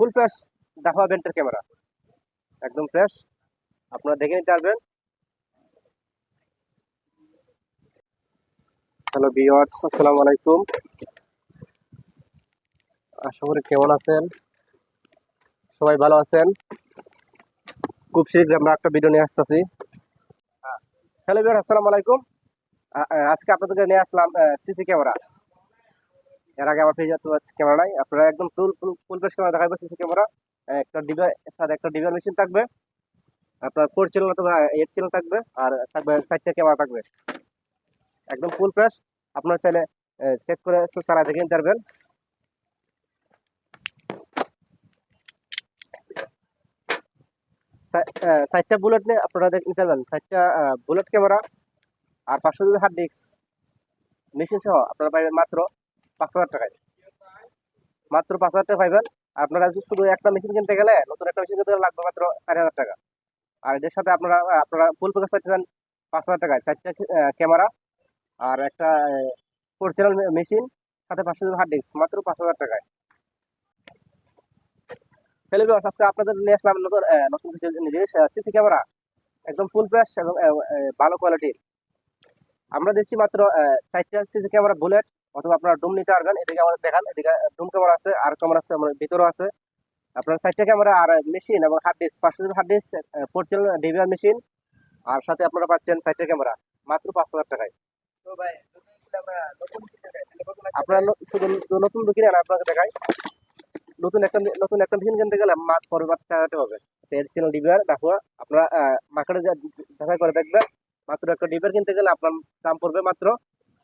ফুল fresh ডাফা বেন্টের camera একদম ফ্রেশ আপনারা দেখে নিতে পারবেন হ্যালো ভিওয়ার্স আসসালামু আলাইকুম আশা করি কেমন আছেন সবাই ভালো আছেন খুব শীঘ্রই আমরা একটা ভিডিও নিয়ে আসতেছি হ্যালো ভিওয়ার্স আসসালামু আলাইকুম আজকে আপনাদেরকে নিয়ে আসলাম সিসি ক্যামেরা এর আগে আমার তো ক্যামেরা নাই। আপনারা একদম full full full fresh camera দেখাবো সিসি ক্যামেরা একটা ডিভাই সাথে একটা ডিভাই মেশিন থাকবে। আপনার ফোর চ্যানেল অথবা এইট চ্যানেল থাকবে, আর থাকবে সাইডটা ক্যামেরা থাকবে। একদম ফুল ফ্রেশ আপনারা চাইলে চেক করে সারা দেখে নিতে পারবেন। সাইডটা বুলেট নিয়ে আপনারা নিতে পারবেন। সাইডটা বুলেট ক্যামেরা আর পাঁচশো হার্ড ডিস্ক মেশিন সহ, আপনারা পাইবেন মাত্র পাঁচ হাজার টাকায়। মাত্র পাঁচ হাজার টাকা পাইবেন আপনারা শুধু একটা মেশিন কিনতে গেলে নতুন একটা মেশিন কিনতে গেলে লাগবে মাত্র চারি হাজার টাকা। আর এটার সাথে আপনারা আপনারা ফুল প্যাকেজ পাচ্ছেন পাঁচ হাজার টাকায়। চারটা ক্যামেরা আর একটা ফোর চ্যানেল মেশিন সাথে পাঁচশো জিবি হার্ড ডিস্ক মাত্র পাঁচ হাজার টাকায়। হ্যালো ভিউয়ার্স আজকে আপনাদের নিয়ে আসলাম নতুন নতুন কিছু জিনিস সিসি ক্যামেরা একদম ফুল ফ্রেশ এবং ভালো কোয়ালিটির আমরা দিচ্ছি মাত্র চারটা সিসি ক্যামেরা বুলেট অথবা আপনারা ডুম নিতে পারবেন। এদিকে আমাদের দেখান এদিকে ডুম ক্যামেরা আছে আর ক্যামেরা আছে আমাদের ভিতরেও আছে। আপনার চারটা ক্যামেরা আর মেশিন এবং হার্ড ডিস্ক পাঁচশো GB hard disk four channel DVR machine আর সাথে আপনারা পাচ্ছেন চারটা ক্যামেরা মাত্র পাঁচ হাজার টাকায়? আপনারা শুধু নতুন দুঃখী নেন আপনাকে দেখাই। নতুন একটা নতুন একটা মেশিন কিনতে গেলে মাত্র পরে মাত্র চার হাজার টাকা হবে। এর চ্যানেল ডিবিআর দেখো আপনারা মার্কেটে যাচাই করে দেখবেন। মাত্র একটা ডিবিআর কিনতে গেলে আপনার দাম পড়বে মাত্র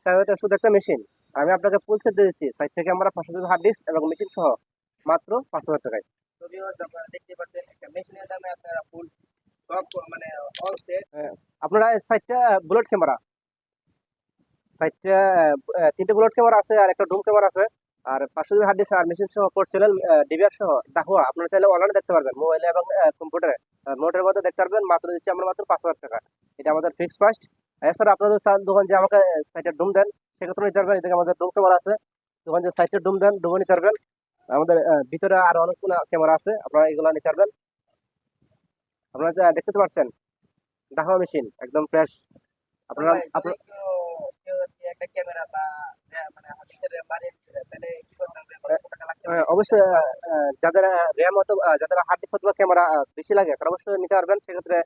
চার হাজার টাকা শুধু একটা মেশিন আমি আপনাকে ফুল সেট দিয়ে দিচ্ছি। সাইড থেকে আমরা পাঁচশো হার্ড ডিস্ক এবং মেশিন সহ মাত্র পাঁচ হাজার টাকায়। আপনারা সাইডটা বুলেট ক্যামেরা সাইডটা তিনটে বুলেট ক্যামেরা আছে আর একটা ডুম ক্যামেরা আছে। আর পাঁচশো হার্ড ডিস্ক আর মেশিন সহ ফোর চ্যানেল ডিবিআর সহ ডাহুয়া আপনারা চাইলে অনলাইনে দেখতে পারবেন মোবাইলে এবং কম্পিউটারে নোটের মধ্যে দেখতে পারবেন মাত্র দিচ্ছি আমরা মাত্র পাঁচ হাজার টাকা। এটা আমাদের ফিক্সড প্রাইস এছাড়া আপনাদের চান দোকান যে আমাকে সাইডের ডুম দেন সেক্ষেত্রে নিতে পারবেন এদিকে আমাদের ডুম ক্যামেরা আছে। দোকান যে সাইডের ডুম দেন ডুমও নিতে পারবেন। আমাদের ভিতরে আরও অনেকগুলো ক্যামেরা আছে আপনারা এগুলো নিতে পারবেন। আপনারা যা দেখতে পাচ্ছেন ডাহুয়া মেশিন একদম ফ্রেশ আপনারা যদি যদি আহ, মানে পারে আহ, অবশ্যই যাদের র্যাম অথবা যাদের হার্ড ডিস্ক অথবা ক্যামেরা বেশি লাগে তারা অবশ্যই নিতে পারবেন। সেক্ষেত্রে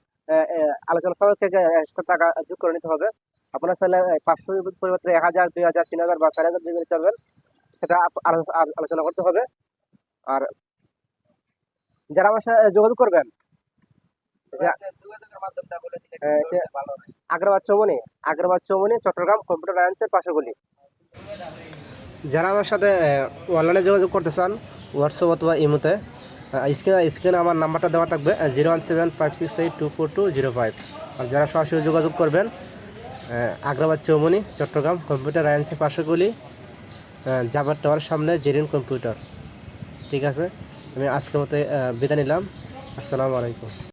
আলোচনা সাপেক্ষে এক্সট্রা টাকা যোগ করে নিতে হবে। আপনার চাইলে পাঁচশো পরিবর্তে এক হাজার দুই হাজার তিন হাজার বা চার হাজার দিয়ে নিতে পারবেন সেটা আলোচনা করতে হবে। আর যারা আমার সাথে যোগাযোগ করবেন হয়। আগ্রাবাদ চৌমনি আগ্রাবাদ চৌমনি চট্টগ্রাম কম্পিউটার লাইন্সের পাশাগুলি যারা আমার সাথে অনলাইনে যোগাযোগ করতে চান হোয়াটসঅ্যাপ অথবা ইমোতে স্ক্রিনে স্ক্রিনে আমার নাম্বারটা দেওয়া থাকবে zero one seven five six eight two four two zero five আর যারা সরাসরি যোগাযোগ করবেন আগ্রাবাদ চৌমনি চট্টগ্রাম কম্পিউটার লাইন্সের পাশাগুলি জাবার টাওয়ার সামনে জেরিন কম্পিউটার। ঠিক আছে? আমি আজকের মতো বিদায় নিলাম। আসসালামু আলাইকুম।